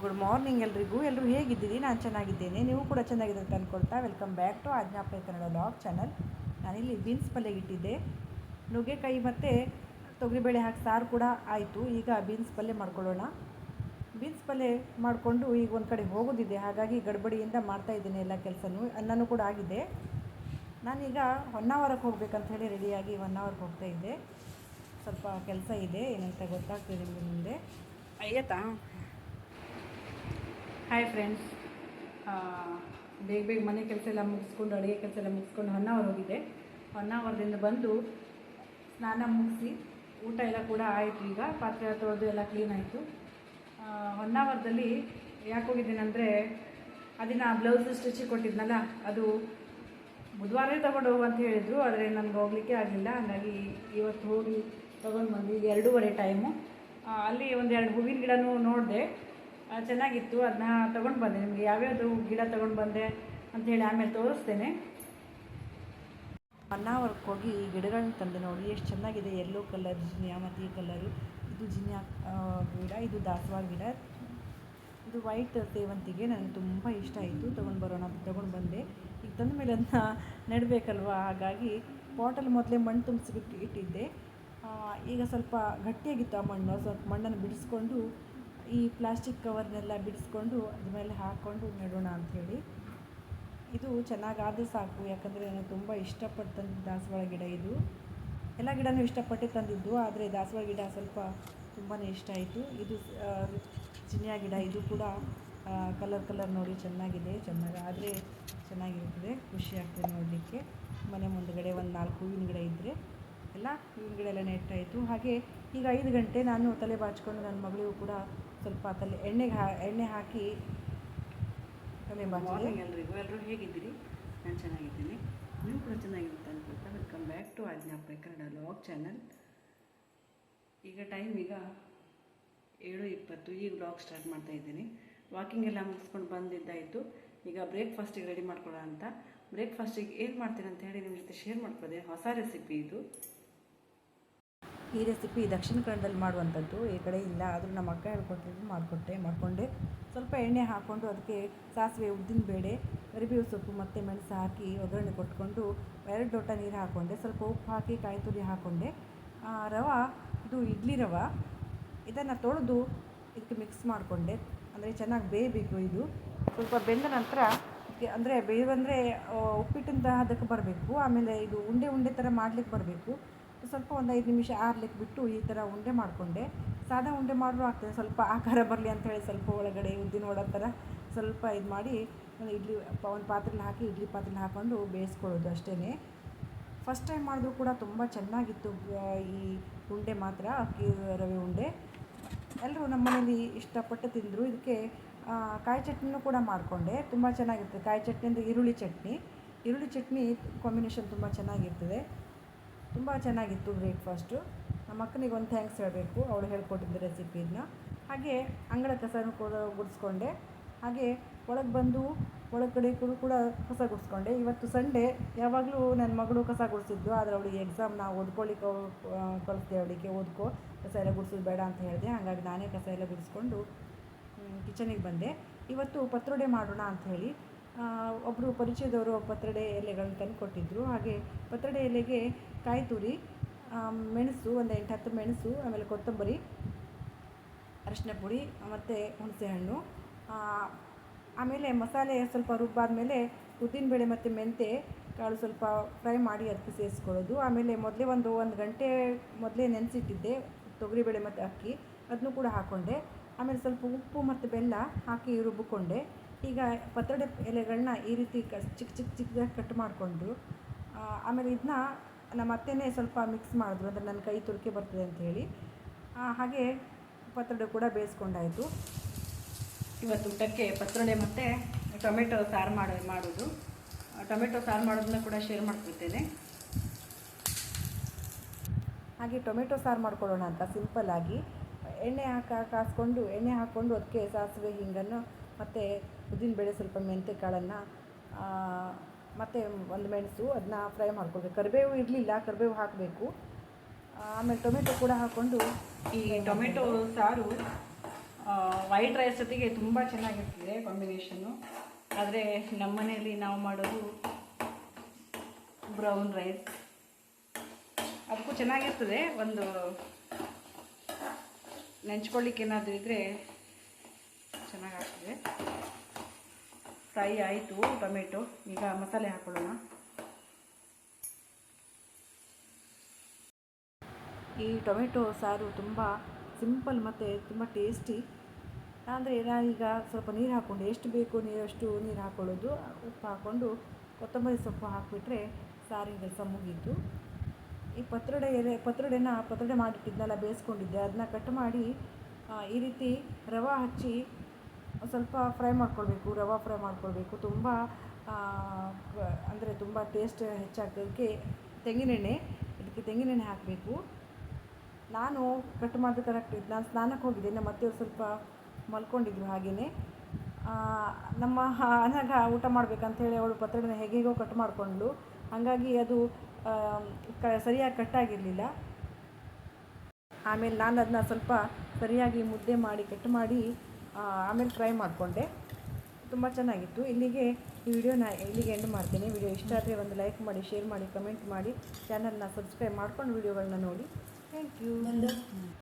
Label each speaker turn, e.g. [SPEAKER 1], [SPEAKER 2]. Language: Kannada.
[SPEAKER 1] ಗುಡ್ ಮಾರ್ನಿಂಗ್ ಎಲ್ರಿಗೂ. ಎಲ್ಲರೂ ಹೇಗಿದ್ದೀರಿ? ನಾನು ಚೆನ್ನಾಗಿದ್ದೇನೆ. ನೀವು ಕೂಡ ಚೆನ್ನಾಗಿದೆ ಅಂತ ಅಂದ್ಕೊಳ್ತಾ ವೆಲ್ಕಮ್ ಬ್ಯಾಕ್ ಟು ಆಜ್ಞಾಪಯ ಕನ್ನಡ ಲಾಗ್ ಚಾನಲ್ ನಾನಿಲ್ಲಿ ಬೀನ್ಸ್ ಪಲ್ಯ ಇಟ್ಟಿದ್ದೆ. ನುಗ್ಗೆಕಾಯಿ ಮತ್ತು ತೊಗರಿಬೇಳೆ ಹಾಕಿ ಸಾರು ಕೂಡ ಆಯಿತು. ಈಗ ಬೀನ್ಸ್ ಪಲ್ಯ ಮಾಡ್ಕೊಳ್ಳೋಣ. ಬೀನ್ಸ್ ಪಲ್ಯ ಮಾಡಿಕೊಂಡು ಈಗ ಒಂದು ಕಡೆ ಹೋಗೋದಿದೆ. ಹಾಗಾಗಿ ಗಡ್ಬಡಿಯಿಂದ ಮಾಡ್ತಾ ಇದ್ದೇನೆ ಎಲ್ಲ ಕೆಲಸನೂ. ಅನ್ನನೂ ಕೂಡ ಆಗಿದೆ. ನಾನೀಗ ಹೊನ್ನಾವರಕ್ಕೆ ಹೋಗ್ಬೇಕಂತ ಹೇಳಿ ರೆಡಿಯಾಗಿ ಹೊನ್ನಾವರಕ್ಕೆ ಹೋಗ್ತಾ ಇದ್ದೆ. ಸ್ವಲ್ಪ ಕೆಲಸ ಇದೆ. ಏನಂತ ಗೊತ್ತಾಗ್ತಿದೆ ಮುಂದೆ ಆಯ್ತಾ ಹಾಯ್ ಫ್ರೆಂಡ್ಸ್ ಬೇಗ ಬೇಗ ಮನೆ ಕೆಲಸ ಎಲ್ಲ ಮುಗಿಸ್ಕೊಂಡು ಅಡುಗೆ ಕೆಲಸ ಎಲ್ಲ ಮುಗಿಸ್ಕೊಂಡು ಹೊನ್ನಾವರ್ ಹೋಗಿದ್ದೆ ಹೊನ್ನಾವರದಿಂದ ಬಂದು ಸ್ನಾನ ಮುಗಿಸಿ ಊಟ ಎಲ್ಲ ಕೂಡ ಆಯಿತು. ಈಗ ಪಾತ್ರೆ ತೊಳೆದು ಎಲ್ಲ ಕ್ಲೀನ್ ಆಯಿತು. ಹೊನ್ನಾವರದಲ್ಲಿ ಯಾಕೆ ಹೋಗಿದ್ದೀನಂದರೆ ಅದಿನ ಬ್ಲೌಸ್ ಸ್ಟಿಚಿಗೆ ಕೊಟ್ಟಿದ್ನಲ್ಲ ಅದು ಬುಧವಾರವೇ ತೊಗೊಂಡು ಹೋಗು ಅಂತ ಹೇಳಿದರು. ಆದರೆ ನನಗೆ ಹೋಗಲಿಕ್ಕೆ ಆಗಲಿಲ್ಲ. ಹಾಗಾಗಿ ಇವತ್ತು ಹೋಗಿ ತೊಗೊಂಡು ಬಂದು ಈಗ ಎರಡೂವರೆ ಟೈಮು ಆ, ಅಲ್ಲಿ ಒಂದು ಎರಡು ಹೂವಿನ ಗಿಡನೂ ನೋಡಿದೆ. ಚೆನ್ನಾಗಿತ್ತು. ಅದನ್ನ ತೊಗೊಂಡು ಬಂದೆ. ನಿಮಗೆ ಯಾವ್ಯಾವುದು ಗಿಡ ತೊಗೊಂಡು ಬಂದೆ ಅಂತ ಹೇಳಿ ಆಮೇಲೆ ತೋರಿಸ್ತೇನೆ. ಹೊನ್ನಾವರಕ್ಕೆ ಹೋಗಿ ಈ ಗಿಡಗಳನ್ನ ತಂದೆ ನೋಡಿ, ಎಷ್ಟು ಚೆನ್ನಾಗಿದೆ ಯೆಲ್ಲೋ ಕಲರ್ ಜಿನಿಯಾ ಮತ್ತು ಕಲರು ಇದು ಜಿನಿಯಾ ಗಿಡ, ಇದು ದಾಸವಾಳ ಗಿಡ. ಇದು ವೈಟ್ ಸೇವಂತಿಗೆ ನನಗೆ ತುಂಬ ಇಷ್ಟ ಆಯಿತು. ತೊಗೊಂಡು ಬರೋಣ ತೊಗೊಂಡು ಬಂದೆ. ಈಗ ತಂದ ಮೇಲೆ ಅದನ್ನ ನೆಡಬೇಕಲ್ವ? ಹಾಗಾಗಿ ಪಾಟಲ್ಲಿ ಮೊದಲೇ ಮಣ್ಣು ತುಂಬಿಸ್ಬಿಟ್ಟು ಇಟ್ಟಿದ್ದೆ. ಈಗ ಸ್ವಲ್ಪ ಗಟ್ಟಿಯಾಗಿತ್ತು ಆ ಮಣ್ಣು. ಸ್ವಲ್ಪ ಮಣ್ಣನ್ನು ಬಿಡಿಸ್ಕೊಂಡು ಈ ಪ್ಲಾಸ್ಟಿಕ್ ಕವರ್ನೆಲ್ಲ ಬಿಡಿಸ್ಕೊಂಡು ಅದ್ರ ಮೇಲೆ ಹಾಕ್ಕೊಂಡು ನೆಡೋಣ ಅಂಥೇಳಿ. ಇದು ಚೆನ್ನಾಗಾದರೆ ಸಾಕು, ಯಾಕಂದರೆ ನಾನು ತುಂಬ ಇಷ್ಟಪಟ್ಟು ದಾಸವಾಳ ಗಿಡ ಇದು. ಎಲ್ಲ ಗಿಡನೂ ಇಷ್ಟಪಟ್ಟೆ ತಂದಿದ್ದು, ಆದರೆ ದಾಸವಾಳ ಗಿಡ ಸ್ವಲ್ಪ ತುಂಬಾ ಇಷ್ಟ ಆಯಿತು. ಇದು ಚಿನ್ಯಾ ಗಿಡ ಇದು ಕೂಡ ಕಲರ್ ಕಲರ್ ನೋಡಿ ಚೆನ್ನಾಗಿದೆ, ಚೆನ್ನಾಗಿ, ಆದರೆ ಚೆನ್ನಾಗಿರ್ತದೆ ಖುಷಿ ಆಗ್ತದೆ ನೋಡಲಿಕ್ಕೆ. ಮನೆ ಮುಂದುಗಡೆ ಒಂದು ನಾಲ್ಕು ಹೂವಿನ ಗಿಡ ಇದ್ದರೆ ಎಲ್ಲ ಹೂವಿನ ಗಿಡ ಎಲ್ಲ ನೆಟ್ಟಾಯಿತು. ಹಾಗೆ ಈಗ ಐದು ಗಂಟೆ ನಾನು ತಲೆ ಬಾಚ್ಕೊಂಡು ನನ್ನ ಮಗಳಿಗೂ ಕೂಡ ಸ್ವಲ್ಪ ತಲೆ ಎಣ್ಣೆಗೆ ಹಾ, ಎಣ್ಣೆ ಹಾಕಿ
[SPEAKER 2] ಮಾರ್ನಿಂಗ್ ಎಲ್ರಿಗೂ ಎಲ್ಲರೂ ಹೇಗಿದ್ದೀರಿ? ನಾನು ಚೆನ್ನಾಗಿದ್ದೀನಿ. ನೀವು ಕೂಡ ಚೆನ್ನಾಗಿರುತ್ತೆ ಅನ್ಕೊಳ್ತಾ ವೆಲ್ಕಮ್ ಬ್ಯಾಕ್ ಟು ಆಜ್ಞಾಪೆ ಕನ್ನಡ ಲಾಗ್ ಚಾನಲ್ ಈಗ ಟೈಮ್ ಈಗ ಏಳು ಇಪ್ಪತ್ತು, ಈಗ ಬ್ಲಾಗ್ ಸ್ಟಾರ್ಟ್ ಮಾಡ್ತಾ ಇದ್ದೀನಿ. ವಾಕಿಂಗ್ ಎಲ್ಲ ಮುಗಿಸ್ಕೊಂಡು ಬಂದಿದ್ದಾಯಿತು. ಈಗ ಬ್ರೇಕ್ಫಾಸ್ಟಿಗೆ ರೆಡಿ ಮಾಡ್ಕೊಳ್ಳೋ ಅಂತ. ಬ್ರೇಕ್ಫಾಸ್ಟಿಗೆ ಏನು ಮಾಡ್ತೀನಿ ಅಂತ ಹೇಳಿ ನಿಮ್ಮ ಜೊತೆ ಶೇರ್ ಮಾಡ್ಕೋದೆ. ಹೊಸ ರೆಸಿಪಿ ಇದು.
[SPEAKER 1] ಈ ರೆಸಿಪಿ ದಕ್ಷಿಣ ಕನ್ನಡದಲ್ಲಿ ಮಾಡುವಂಥದ್ದು, ಈ ಕಡೆ ಇಲ್ಲ, ಆದರೂ ನಮ್ಮ ಅಕ್ಕ ಹೇಳ್ಕೊಟ್ಟಿದ್ದು ಮಾಡಿಕೊಟ್ಟೆ, ಮಾಡಿಕೊಂಡೆ. ಸ್ವಲ್ಪ ಎಣ್ಣೆ ಹಾಕ್ಕೊಂಡು ಅದಕ್ಕೆ ಸಾಸಿವೆ ಉದ್ದಿನ ಬೇಳೆ, ಕರಿಬೇವು ಸೊಪ್ಪು ಮತ್ತು ಮೆಣಸು ಹಾಕಿ ಒಗ್ಗರಣೆ ಕೊಟ್ಕೊಂಡು ಎರಡು ಲೋಟ ನೀರು ಹಾಕ್ಕೊಂಡೆ ಸ್ವಲ್ಪ ಉಪ್ಪು ಹಾಕಿ ಕಾಯಿ ತುರಿ ಹಾಕ್ಕೊಂಡೆ ರವೆ, ಇದು ಇಡ್ಲಿ ರವೆ, ಇದನ್ನು ತೊಳೆದು ಇದಕ್ಕೆ ಮಿಕ್ಸ್ ಮಾಡಿಕೊಂಡೆ. ಅಂದರೆ ಚೆನ್ನಾಗಿ ಬೇಯಬೇಕು ಇದು. ಸ್ವಲ್ಪ ಬೆಂದ ನಂತರ ಅಂದರೆ ಬೇವಂದರೆ ಉಪ್ಪಿಟ್ಟಿಂದ ಅದಕ್ಕೆ ಬರಬೇಕು. ಆಮೇಲೆ ಇದು ಉಂಡೆ ಉಂಡೆ ಥರ ಮಾಡ್ಲಿಕ್ಕೆ ಬರಬೇಕು. ಸ್ವಲ್ಪ ಒಂದು ಐದು ನಿಮಿಷ ಆರ್ಲಿಕ್ಕೆ ಬಿಟ್ಟು ಈ ಥರ ಉಂಡೆ ಮಾಡಿಕೊಂಡೆ. ಸಾದಾ ಉಂಡೆ ಮಾಡಿದ್ರು ಆಗ್ತದೆ. ಸ್ವಲ್ಪ ಆಕಾರ ಬರಲಿ ಅಂಥೇಳಿ ಸ್ವಲ್ಪ ಒಳಗಡೆ ಉದ್ದಿನ ಒಡೋ ಥರ ಸ್ವಲ್ಪ ಇದು ಮಾಡಿ ಒಂದು ಇಡ್ಲಿ ಒಂದು ಪಾತ್ರೆಲಿ ಹಾಕಿ ಇಡ್ಲಿ ಪಾತ್ರೆಲಿ ಹಾಕ್ಕೊಂಡು ಬೇಯಿಸ್ಕೊಳ್ಳೋದು ಅಷ್ಟೇ ಫಸ್ಟ್ ಟೈಮ್ ಮಾಡಿದ್ರು ಕೂಡ ತುಂಬ ಚೆನ್ನಾಗಿತ್ತು ಈ ಉಂಡೆ ಮಾತ್ರ, ಅಕ್ಕಿ ರವೆ ಉಂಡೆ. ಎಲ್ಲರೂ ನಮ್ಮ ಮನೇಲಿ ಇಷ್ಟಪಟ್ಟು ತಿಂದರು. ಇದಕ್ಕೆ ಕಾಯಿ ಚಟ್ನಿನೂ ಕೂಡ ಮಾಡಿಕೊಂಡೆ. ತುಂಬ ಚೆನ್ನಾಗಿರ್ತದೆ. ಕಾಯಿ ಚಟ್ನಿ ಅಂದರೆ ಈರುಳ್ಳಿ ಚಟ್ನಿ. ಈರುಳ್ಳಿ ಚಟ್ನಿ ಕಾಂಬಿನೇಷನ್ ತುಂಬ ಚೆನ್ನಾಗಿರ್ತದೆ. ತುಂಬ ಚೆನ್ನಾಗಿತ್ತು ಬ್ರೇಕ್ಫಾಸ್ಟು. ನಮ್ಮ ಅಕ್ಕನಿಗೆ ಒಂದು ಥ್ಯಾಂಕ್ಸ್ ಹೇಳಬೇಕು, ಅವಳು ಹೇಳ್ಕೊಟ್ಟಿದ್ದ ರೆಸಿಪಿನ. ಹಾಗೆ ಅಂಗಳ ಕಸನೂ ಕೂಡ ಗುಡಿಸ್ಕೊಂಡೆ. ಹಾಗೆ ಒಳಗೆ ಬಂದು ಒಳಗಡೆ ಕೂಡ ಕಸ ಗುಡಿಸ್ಕೊಂಡೆ. ಇವತ್ತು ಸಂಡೇ, ಯಾವಾಗಲೂ ನನ್ನ ಮಗಳು ಕಸ ಗುಡಿಸಿದ್ದು, ಆದರೆ ಅವಳಿಗೆ ಎಕ್ಸಾಮ್ ನಾವು ಓದ್ಕೊಳ್ಳಿಕ್ಕೆ ಕಳಿಸ್ದೆ ಅವಳಿಗೆ, ಓದ್ಕೊ, ಕಸ ಎಲ್ಲ ಗುಡಿಸೋದು ಬೇಡ ಅಂತ ಹೇಳಿದೆ. ಹಾಗಾಗಿ ನಾನೇ ಕಸ ಎಲ್ಲ ಗುಡಿಸ್ಕೊಂಡು ಕಿಚನಿಗೆ ಬಂದೆ. ಇವತ್ತು ಪತ್ರೊಡೆ ಮಾಡೋಣ ಅಂತ ಹೇಳಿ. ಒಬ್ಬರು ಪರಿಚಯದವರು ಪತ್ರೊಡೆ ಎಲೆಗಳನ್ನ ತಂದು ಕೊಟ್ಟಿದ್ದರು ಹಾಗೆ ಪತ್ರೊಡೆ ಎಲೆಗೆ ಕಾಯಿ ತುರಿ ಮೆಣಸು, ಒಂದು ಎಂಟು ಹತ್ತು ಮೆಣಸು, ಆಮೇಲೆ ಕೊತ್ತಂಬರಿ, ಅರಿಶಿನ ಪುಡಿ, ಮತ್ತು ಹುಣಸೆಹಣ್ಣು ಆಮೇಲೆ ಮಸಾಲೆ ಸ್ವಲ್ಪ ರುಬ್ಬಾದ್ಮೇಲೆ ಉದ್ದಿನಬೇಳೆ ಮತ್ತು ಮೆಂತೆ ಕಾಳು ಸ್ವಲ್ಪ ಫ್ರೈ ಮಾಡಿ ಅದಕ್ಕೆ ಸೇರಿಸ್ಕೊಳ್ಳೋದು. ಆಮೇಲೆ ಮೊದಲೇ ಒಂದು ಒಂದು ಗಂಟೆ ಮೊದಲೇ ನೆನೆಸಿಟ್ಟಿದ್ದೆ, ತೊಗರಿಬೇಳೆ ಮತ್ತು ಅಕ್ಕಿ. ಅದನ್ನು ಕೂಡ ಹಾಕ್ಕೊಂಡೆ ಆಮೇಲೆ ಸ್ವಲ್ಪ ಉಪ್ಪು ಮತ್ತು ಬೆಲ್ಲ ಹಾಕಿ ರುಬ್ಬಿಕೊಂಡೆ ಈಗ ಪತ್ರೊಡೆ ಎಲೆಗಳನ್ನ ಈ ರೀತಿ ಕ ಚಿಕ್ಕ ಚಿಕ್ಕ ಚಿಕ್ಕದಾಗಿ ಕಟ್ ಮಾಡಿಕೊಂಡ್ರು ಆಮೇಲೆ ಇದನ್ನ ನಮ್ಮ ಅತ್ತೆನೇ ಸ್ವಲ್ಪ ಮಿಕ್ಸ್ ಮಾಡಿದ್ರು, ಅಂದರೆ ನನ್ನ ಕೈ ತುರ್ಕೆ ಬರ್ತದೆ ಅಂತ ಹೇಳಿ. ಹಾಗೆ ಪತ್ರೊಡೆ ಕೂಡ ಬೇಯಿಸ್ಕೊಂಡಾಯಿತು.
[SPEAKER 2] ಇವತ್ತು ಊಟಕ್ಕೆ ಪತ್ರೊಡೆ ಮತ್ತು ಟೊಮೆಟೊ ಸಾರು ಮಾಡಿ, ಮಾಡೋದು. ಟೊಮೆಟೊ ಸಾರು ಮಾಡೋದನ್ನ ಕೂಡ ಶೇರ್ ಮಾಡ್ಕೊಳ್ತೇನೆ.
[SPEAKER 1] ಹಾಗೆ ಟೊಮೆಟೊ ಸಾರು ಮಾಡ್ಕೊಳ್ಳೋಣ ಅಂತ ಸಿಂಪಲ್ಲಾಗಿ ಎಣ್ಣೆ ಹಾಕಿ, ಕಾಸ್ಕೊಂಡು, ಎಣ್ಣೆ ಹಾಕ್ಕೊಂಡು ಅದಕ್ಕೆ ಸಾಸಿವೆ, ಹಿಂಗನ್ನು ಮತ್ತು ಉದ್ದಿನಬೇಳೆ ಸ್ವಲ್ಪ ಮೆಂತೆ ಕಾಳನ್ನು ಮತ್ತು ಒಂದು ಮೆಣಸು ಅದನ್ನ ಫ್ರೈ ಮಾಡ್ಕೊಳ್ಬೇಕು. ಕರಿಬೇವು ಇರಲಿಲ್ಲ, ಕರಿಬೇವು ಹಾಕಬೇಕು. ಆಮೇಲೆ ಟೊಮೆಟೊ ಕೂಡ ಹಾಕ್ಕೊಂಡು
[SPEAKER 2] ಈ ಟೊಮೆಟೊ ಸಾರು ವೈಟ್ ರೈಸ್ ಜೊತೆಗೆ ತುಂಬ ಚೆನ್ನಾಗಿರ್ತದೆ ಕಾಂಬಿನೇಷನ್ನು ಆದರೆ ನಮ್ಮ ಮನೆಯಲ್ಲಿ ನಾವು ಮಾಡೋದು ಬ್ರೌನ್ ರೈಸ್ ಅದಕ್ಕೂ ಚೆನ್ನಾಗಿರ್ತದೆ. ಒಂದು, ನೆಂಚ್ಕೊಳ್ಳಿಕ್ಕೆ ಏನಾದರೂ ಇದ್ದರೆ ಚೆನ್ನಾಗಾಗ್ತದೆ. ಫ್ರೈ ಆಯಿತು, ಟೊಮೆಟೊ. ಈಗ ಮಸಾಲೆ ಹಾಕೊಳ್ಳೋಣ.
[SPEAKER 1] ಈ ಟೊಮೆಟೊ ಸಾರು ತುಂಬ ಸಿಂಪಲ್ ಮತ್ತು ತುಂಬ ಟೇಸ್ಟಿ. ಅಂದರೆ ಈಗ ಸ್ವಲ್ಪ ನೀರು ಹಾಕ್ಕೊಂಡು ಎಷ್ಟು ಬೇಕು ನೀರು ಅಷ್ಟು ನೀರು ಹಾಕ್ಕೊಳ್ಳೋದು ಉಪ್ಪು ಹಾಕ್ಕೊಂಡು ಕೊತ್ತಂಬರಿ ಸೊಪ್ಪು ಹಾಕಿಬಿಟ್ರೆ ಸಾರಿನ ಕೆಲಸ ಮುಗೀತು. ಈ ಪತ್ರೊಡೆ ಎಲೆ, ಪತ್ರೊಡೆನ ಪತ್ರೊಡೆ ಮಾಡಿಟ್ಟಿದ್ನಲ್ಲ, ಬೇಯಿಸ್ಕೊಂಡಿದ್ದೆ. ಅದನ್ನ ಕಟ್ ಮಾಡಿ ಈ ರೀತಿ ರವೆ ಹಚ್ಚಿ ಸ್ವಲ್ಪ ಫ್ರೈ ಮಾಡ್ಕೊಳ್ಬೇಕು, ರವೆ ಫ್ರೈ ಮಾಡ್ಕೊಳ್ಬೇಕು. ತುಂಬ ಅಂದರೆ ತುಂಬ ಟೇಸ್ಟ್ ಹೆಚ್ಚಾಗೋದಕ್ಕೆ ತೆಂಗಿನೆಣ್ಣೆ, ಇದಕ್ಕೆ ತೆಂಗಿನೆಣ್ಣೆ ಹಾಕಬೇಕು. ನಾನು ಕಟ್ ಇದ್ದು ನಾನು ಸ್ನಾನಕ್ಕೆ ಹೋಗಿದ್ದೆ ನಮ್ಮ ಮತ್ತೆ ಸ್ವಲ್ಪ ಮಲ್ಕೊಂಡಿದ್ರು ಹಾಗೆಯೇ ನಮ್ಮ ಅನಾಗ ಊಟ ಮಾಡ್ಬೇಕಂತೇಳಿ ಅವಳು ಪತ್ರೊಡೆನ ಹೇಗೆಗೋ ಕಟ್ ಮಾಡಿಕೊಂಡ್ಳು. ಹಾಗಾಗಿ ಅದು ಕ, ಸರಿಯಾಗಿ ಕಟ್ಟಾಗಿರಲಿಲ್ಲ ಆಮೇಲೆ ನಾನು ಅದನ್ನ ಸ್ವಲ್ಪ ಸರಿಯಾಗಿ ಮುದ್ದೆ ಮಾಡಿ ಕಟ್ ಮಾಡಿ ಆಮೇಲೆ ಟ್ರೈ ಮಾಡಿಕೊಂಡೆ. ತುಂಬ ಚೆನ್ನಾಗಿತ್ತು. ಇಲ್ಲಿಗೆ ಈ ವಿಡಿಯೋನ ಇಲ್ಲಿಗೆ ಎಂಡ್ ಮಾಡ್ತೀನಿ. ವಿಡಿಯೋ ಇಷ್ಟ ಆದರೆ ಒಂದು ಲೈಕ್ ಮಾಡಿ ಶೇರ್ ಮಾಡಿ ಕಮೆಂಟ್ ಮಾಡಿ. ಚಾನಲ್ನ ಸಬ್ಸ್ಕ್ರೈಬ್ ಮಾಡ್ಕೊಂಡು ವಿಡಿಯೋಗಳನ್ನ ನೋಡಿ. Thank you